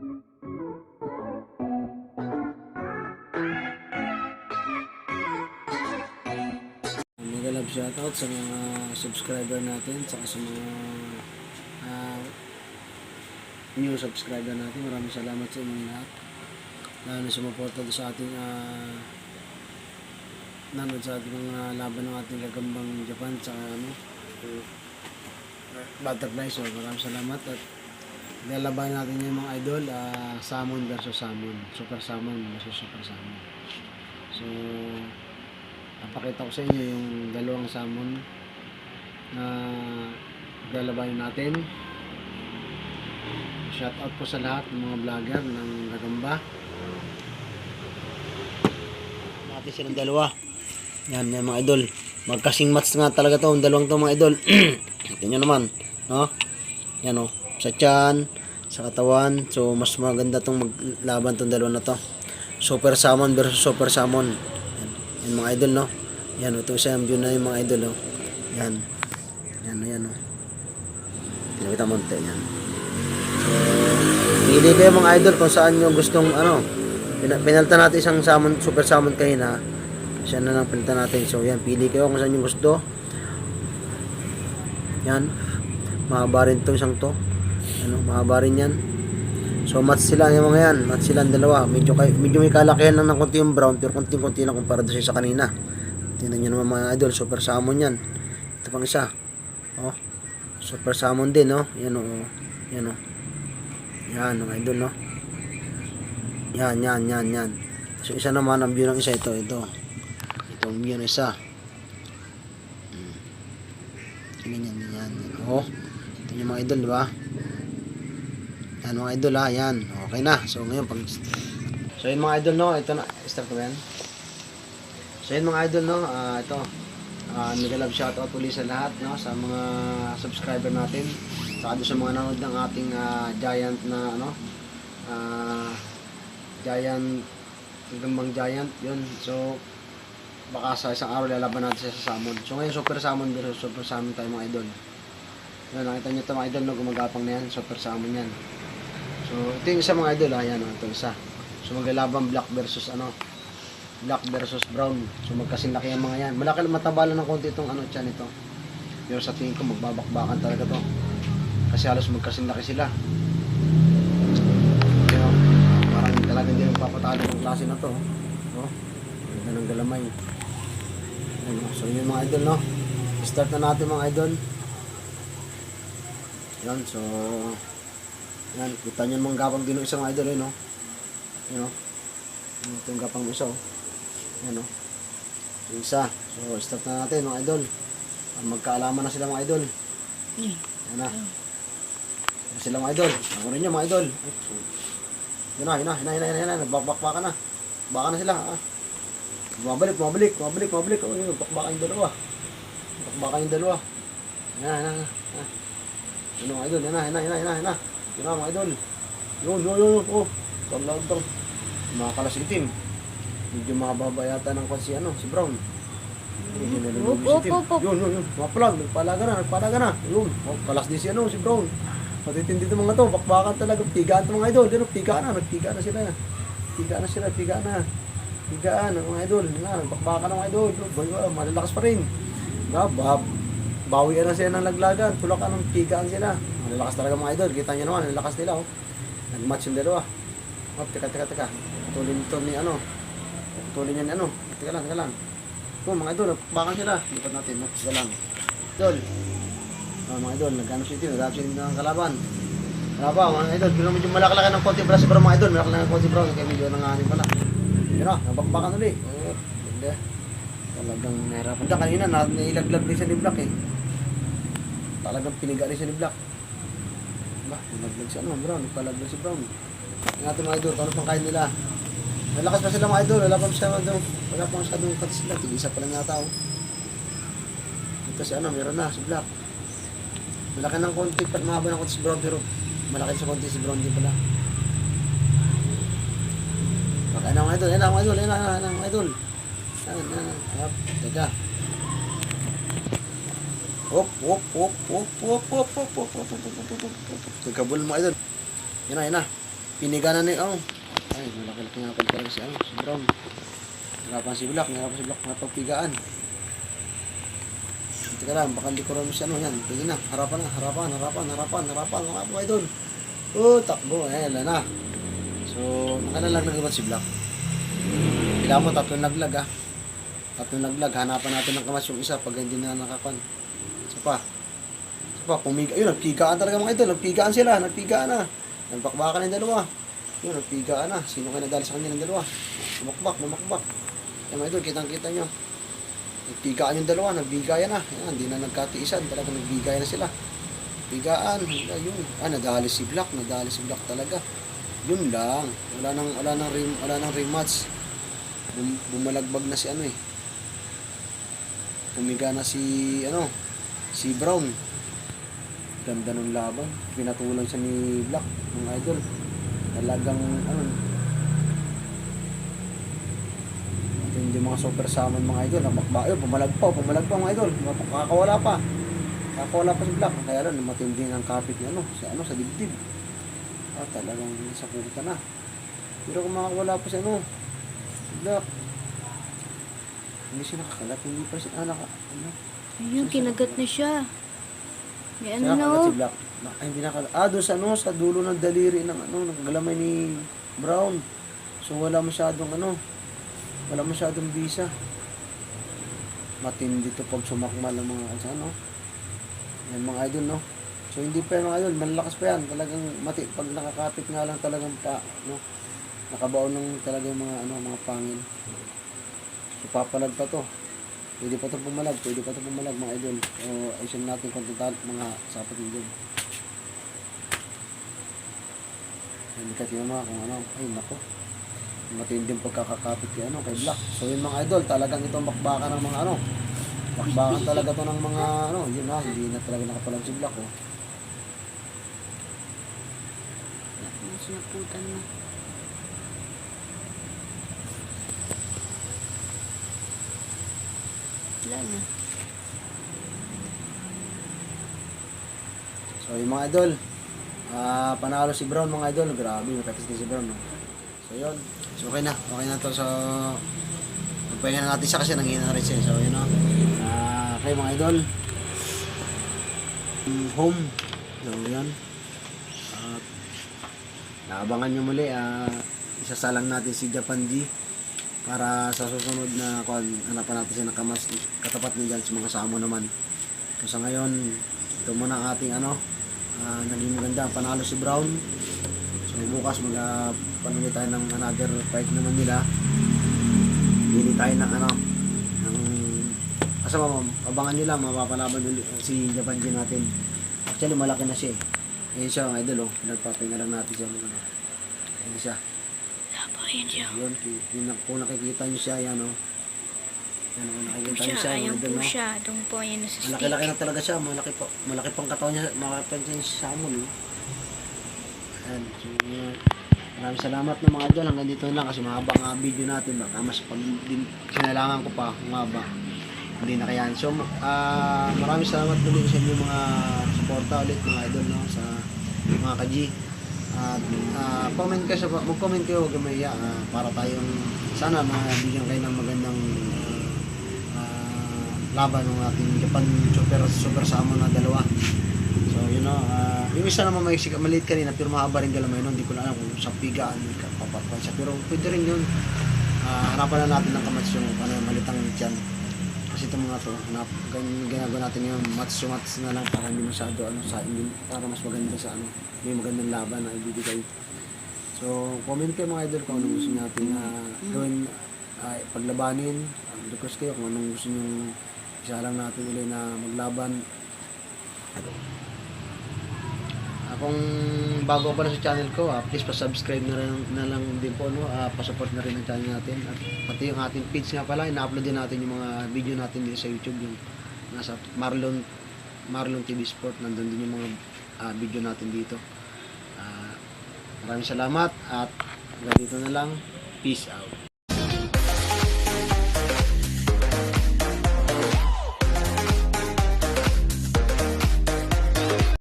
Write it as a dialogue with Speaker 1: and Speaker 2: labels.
Speaker 1: Mega love shoutout sa mga subscriber natin saka sa mga ah, new subscriber natin. Maraming salamat sa inyong lahat. Lalo na sumuporta sa ating uh, nanood sa ating mga laban ng ating gagambang Japan sa ano uh, butterfly so maraming salamat at lalaban natin yung mga idol ah, salmon versus salmon super salmon versus super salmon so napakita ko sa inyo yung dalawang salmon na lalabanin natin. Shout out po sa lahat ng mga vlogger ng Gagamba. Natin silang dalawa. Yan yan mga idol. Magkasing match nga talaga to ang dalawang to mga idol. Ito naman no? Yan o sa tiyan sa katawan. So mas maganda tong maglaban tong dalawa na to. Super salmon versus super salmon. Yan, yan mga idol no? Yan ito isa yung view na yung mga idol no yan. Yan o yan o nakita mo ito yan. So pili kayo mga idol kung saan nyo gustong ano pina- pinalta natin isang salmon super salmon kanina. Siya na lang pinalta natin. So yan pili kayo kung saan nyo gusto. Yan. Mahaba rin to isang to ano mahaba rin yan. So match sila yung mga yan. Match sila ang dalawa. Medyo, kay, medyo may kalakihan lang ng konti yung brown pero konti konti lang kumpara doon sa kanina. Tingnan nyo naman mga idol super salmon yan. Ito pang isa. Oh super salmon din no yan o oh. yan o yan mga idol no? Yan yan yan yan. So isa naman ang view ng isa ito ito. Itong view ng isa. Yan yan yan yan oh ito yung mga idol di ba yan mga idol ha yan. Okay na. So ngayon pag so yun mga idol no ito na. Start ko yan? So yun mga idol no ah ito. Uh, mega love shoutout ulit sa lahat no sa mga subscriber natin. Saka sa mga nanood ng ating ah, giant na ano ah, giant gambang giant yun. So baka sa isang araw lalaban natin sa salmon so ngayon super salmon pero super salmon tayo mga idol yun nakita nyo ito mga idol no gumagapang na yan super salmon yan so ito yung isa mga idol ha yan oh, ito isa so maglalaban black versus ano black versus brown. So magkasing laki ang mga yan. Malaki lang ng konti itong ano tiyan ito. Pero sa tingin ko magbabakbakan talaga to. Kasi halos magkasing laki sila. Pero parang talaga hindi magpapatalo ng klase na to. No? Ganda ng galamay. Ano, so yun mga idol no. Start na natin mga idol. Yan so yan, kita nyo mga gapang dino isa mga idol eh no. Yan no. Ito yung gapang isa oh. Yan o. Yung isa. So, start na natin mga idol. Ah, Magkaalaman na sila mga idol. Yan na. Yan sila mga idol. Ako rin nyo mga idol. So, Yan na, yan na, yan na, yan na, yan na. Nagbakbaka na. Baka na sila. Ah. Bumabalik, bumabalik, bumabalik, bumabalik. Oh, yun, bakbaka yung dalawa. Bakbaka yung dalawa. Yan na, yan na. Yan. Yan na mga idol. Yan na, yan na, yan na, yan na. Yan na, yan mga idol. Yun, yun, yun. yun. Oh, tong lang tong. Mga kalas itim. Medyo mababa yata ng kwan si ano, si Brown. Medyo nalulubi si
Speaker 2: Up,
Speaker 1: Tim.
Speaker 2: up, up.
Speaker 1: Yun, yun, yun. Mapalag, nagpalaga na, nagpalaga na. Yun, oh, kalas din si ano, si Brown. Matitindi itong mga to, bakbakan talaga. Tigaan itong mga idol. Yun, tigaan na, nagtigaan na sila. Tigaan na sila, tigaan na. Tigaan mga idol. Yun Na, bakbakan ng mga idol. Yun, boy, malalakas pa rin. Na, bab, bawian na sila ng laglagan. Tulakan ng tigaan sila. Malalakas talaga mga idol. Kita nyo naman, ang lakas nila. Oh. Nag-match yung dalawa. Oh, teka, teka, teka. Tulin to ni ano. Tulin yan ano. Teka lang, teka lang. Oh, mga idol, bakang sila. Lipat natin, no? Teka lang. Idol. Oh, mga idol, nagkano si Tino. Dahil sila ng kalaban. Kalaban, mga idol. Pero medyo malakalaki ng konti braso pero mga idol. Malakalaki ng konti braso. Kaya medyo nanganin pala. Yun o, nabakbakan ulit. Oh, ganda. Talagang nahirapan. Kanina, na, nailaglag din siya ni Black eh. Talagang piniga rin siya ni Black. Ba, nalaglag si ano, Brown. Nagpalaglag si Brown. Yung ating mga idol, paano pang kain nila? Malakas pa sila mga idol, wala pa masyadong, wala pa masyadong cut sila, tigisa pa lang yata oh. Ito si ano, meron na, si Black. Malaki ng konti, pa mahaba ng konti si Brown, pero malaki sa konti si Brown din pala. Okay na mga idol, yan na mga idol, yan na, na mga idol. Yan, yan, yan, Hop, teka. Hop, hop, hop, hop, hop, hop, hop, hop, hop, hop, hop, hop, hop, hop. Teka, bul mga idol. Yan na, yan na. Piniga na ni, oh. Ay, malaki-laki nga pala talaga si, ano, si Brown. Hirapan si Black, hirapan si Black na pagpigaan. Teka lang, baka hindi ko rin ano yan. Pwede na, harapan na, harapan, harapan, harapan, harapan, po idol. Oh, takbo, eh, wala na. So, nakalaglag naman si Black. Kailangan mo tatlong laglag ah. Tatlong laglag, hanapan natin ng kamas yung isa pag hindi na nakakan. Pa. Isa pa, pumiga. Yun, nagpigaan talaga mga idol. Nagpigaan sila, nagpigaan na. Nagpakbakan ng dalawa. Yun, nagpigaan na. Sino kayo nadali sa kanila ng dalawa? Bumakbak, bumakbak. Yan mga idol, kitang-kita nyo. Nagpigaan yung dalawa, nagbigayan na. Yan, hindi na nagkatiisan. Talaga nagbigayan na sila. Bigaan, ayun. Ah, nadali si Black, nadali si Black talaga. Yun lang. Wala nang wala nang rim, wala nang rematch. Bum, bumalagbag na si ano eh. Pumiga na si ano, si Brown. Ganda ng laban. Pinatulan siya ni Black, mga idol. Talagang ano, Hindi mga super summon mga idol. Namakba, yun, pumalagpaw, pumalagpaw mga idol. Kakawala pa. Kakawala pa si Black. Kaya lang, matindi ng kapit niya, ano, sa, ano, sa dibdib. Ah, talagang sa puta na. Pero kung makakawala pa si ano, si Black. Hindi siya nakakalat, hindi pa siya, ah, naka, ano,
Speaker 2: Ayun, kinagat na siya. May ano na oh.
Speaker 1: si Black. Na, ay, hindi. Ah, doon sa ano, sa dulo ng daliri ng ano, nagagalamay ni Brown. So, wala masyadong ano, wala masyadong visa. Matindi to pag sumakmal ng mga sa ano. Yan mga idol, no? So, hindi pa yan mga idol, malakas pa yan. Talagang mati, pag nakakapit nga lang talagang pa, no? Nakabaon ng talagang mga ano, mga pangin. So, papalag pa to. Pwede pa ito pumalag, pwede pa ito pumalag mga idol. O ayusin natin total mga sapat dyan. Hindi yung mga kung ano, ay nako. Matinding pagkakakapit kay ano, kay Black. So yun mga idol, talagang itong bakbakan ng mga ano. Bakbakan talaga to ng mga ano, yun na, hindi na talaga nakapalag si Black oh.
Speaker 2: Wala, sinaputan na. Wala.
Speaker 1: So yung mga idol, ah panalo si Brown mga idol, grabe, matatis na si Brown. No? So yun, so okay na, okay na to. So, magpahinga na natin siya kasi nanghina na rin siya. So yun no. Ah, okay mga idol. Mm, Home. So yun. At naabangan nyo muli, ah, isasalang natin si Japan G para sa susunod na kung hanapan natin siya ng kamas katapat niya dyan sa mga samo naman. Sa ngayon, ito muna ang ating ano, ah, naging maganda. Panalo si Brown. So bukas mag uh, panuli tayo ng another fight naman nila. Hindi tayo ng ano, ng asa mo, abangan lang, mapapalaban ulit si Japan G natin. Actually, malaki na siya eh. Ayun siya, ang idol oh. Nagpapahinga lang natin siya. Ayun siya.
Speaker 2: Labayan siya.
Speaker 1: Yun, yun, kung nakikita nyo siya, yan oh. Yan, kung nakikita nyo
Speaker 2: siya, ayan po
Speaker 1: no?
Speaker 2: siya. Doon po ayan nasa stick.
Speaker 1: Malaki-laki na talaga siya, malaki pa, malaki pang katawan niya, malaki pa siya sa samol. Eh. Ayan, so, uh, maraming salamat na mga idol, hanggang dito lang kasi mahaba nga video natin, baka mas pag din, sinalangan ko pa, mahaba. Hindi na kaya. So, ah maraming salamat ulit sa inyo mga suporta ulit mga idol no, sa mga ka-G. At ah, comment kayo, mag-comment kayo, huwag kamaya, ah, para tayong, sana mabigyan kayo ng magandang ah, laban ng ating Japan Super Super Summon na dalawa. So, yun know, ah, yung isa naman may sika, maliit kanina, pero mahaba rin galamay nun. Hindi ko na alam kung sa pigaan, kapapapay siya. Pero pwede rin yun. Ah, hanapan na natin ng kamats yung ano, malitang tiyan. Kasi itong mga to, gan- ginagawa natin yung mats mats na lang para hindi masyado ano, sa hindi, para mas maganda sa ano, may magandang laban na ibibigay. So, comment kayo mga idol kung anong gusto natin na gawin, ah, paglabanin. Um, request kayo kung anong gusto nyo isa lang natin ulit na maglaban. Kung bago pa lang sa channel ko, ah, please pa-subscribe na, rin, na lang din po, no? Ah, pa-support na rin ang channel natin. At pati yung ating page nga pala, ina-upload din natin yung mga video natin dito sa YouTube, yung nasa Marlon Marlon TV Sport, nandun din yung mga ah, video natin dito. Ah, maraming salamat at hanggang dito na lang. Peace out.